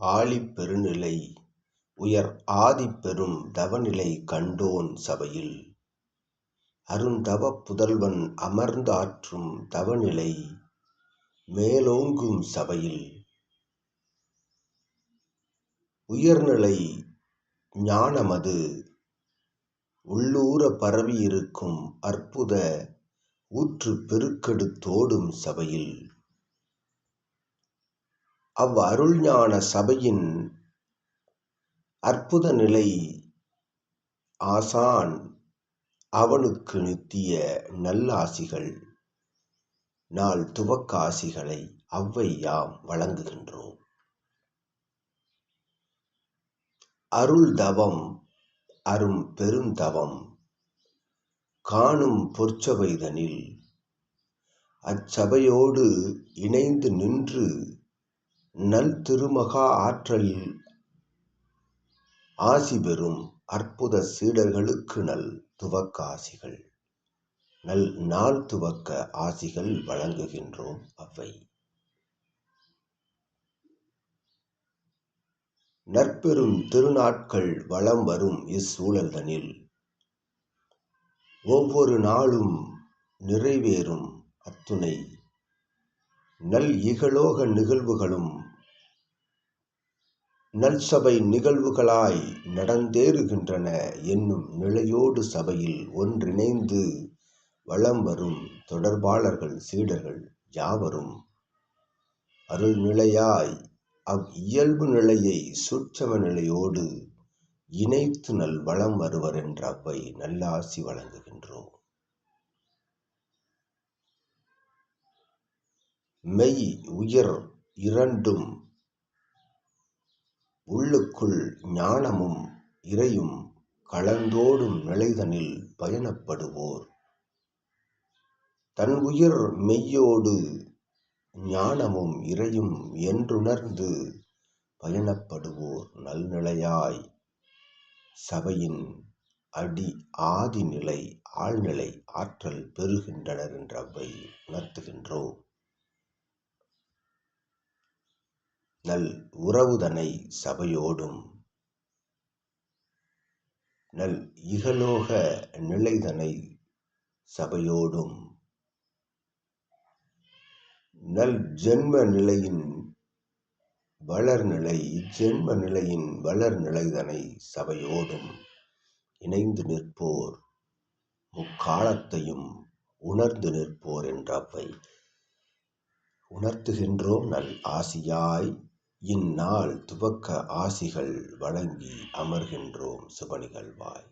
ஆழிப் பெருநிலை உயர் ஆதிப்பெரும் தவநிலை கண்டோன் சபையில். அருந்தவப் புதல்வன் அமர்ந்தாற்றும் தவநிலை மேலோங்கும் சபையில். உயர்நிலை ஞானமது உள்ளூர பரவியிருக்கும் அற்புத ஊற்றுப் பெருக்கெடுத்தோடும் சபையில். அவ் அருள்ஞான சபையின் அற்புத நிலை ஆசான் அவனுக்கு நித்திய நல்லாசிகள் நாள் துவக்காசிகளை அவ்வையாம் அவ்வை யாம் வழங்குகின்றோம். அருள் தவம் அரும் பெருந்தவம் காணும் பொற்சபைதனில் அச்சபையோடு இணைந்து நின்று நல் திருமகா ஆற்றலில் ஆசி பெறும் அற்புத சீடர்களுக்கு நல் துவக்க ஆசிகள். நல் நாள் துவக்க ஆசிகள் வழங்குகின்றோம் அவை. நற்பெரும் திருநாட்கள் வளம் வரும் இச்சூழல்தனில் ஒவ்வொரு நாளும் நிறைவேறும் அத்துணை நல் இகலோக நிகழ்வுகளும் நல்சபை நிகழ்வுகளாய் நடந்தேறுகின்றன என்னும் நிலையோடு சபையில் ஒன்றிணைந்து வளம் வரும் தொடர்பாளர்கள் சீடர்கள் யாவரும் அருள்நிலையாய் அவ் இயல்பு நிலையை சூட்சம நிலையோடு இணைத்து நல் வளம் வருவர் என்ற அவ்வை நல்லாசி வழங்குகின்றோம். மெய் உயிர் இரண்டும் உள்ளுக்குள் ஞானமும் இறையும் கலந்தோடும் நிலைதனில் பயணப்படுவோர். தன் உயிர் மெய்யோடு ஞானமும் இறையும் என்றுணர்ந்து பயணப்படுவோர் நல்நிலையாய். சபையின் அடி ஆதிநிலை ஆழ்நிலை ஆற்றல் பெறுகின்றனர் என்றவை உணர்த்துகின்றோம். நல் உறவுதனை சபையோடும். நல் இகலோக நிலைதனை சபையோடும். நல் ஜென்ம நிலையின் வளர்நிலை இச்சென்ம நிலையின் வளர்நிலைதனை சபையோடும். இணைந்து நிற்போர் முக்காலத்தையும் உணர்ந்து நிற்போர் என்றவை உணர்த்துகின்றோம் நல் ஆசியாய் இந்நாள் துவக்க ஆசிகள் வழங்கி அமர்கின்றோம் சுப நிகழ்வாய்.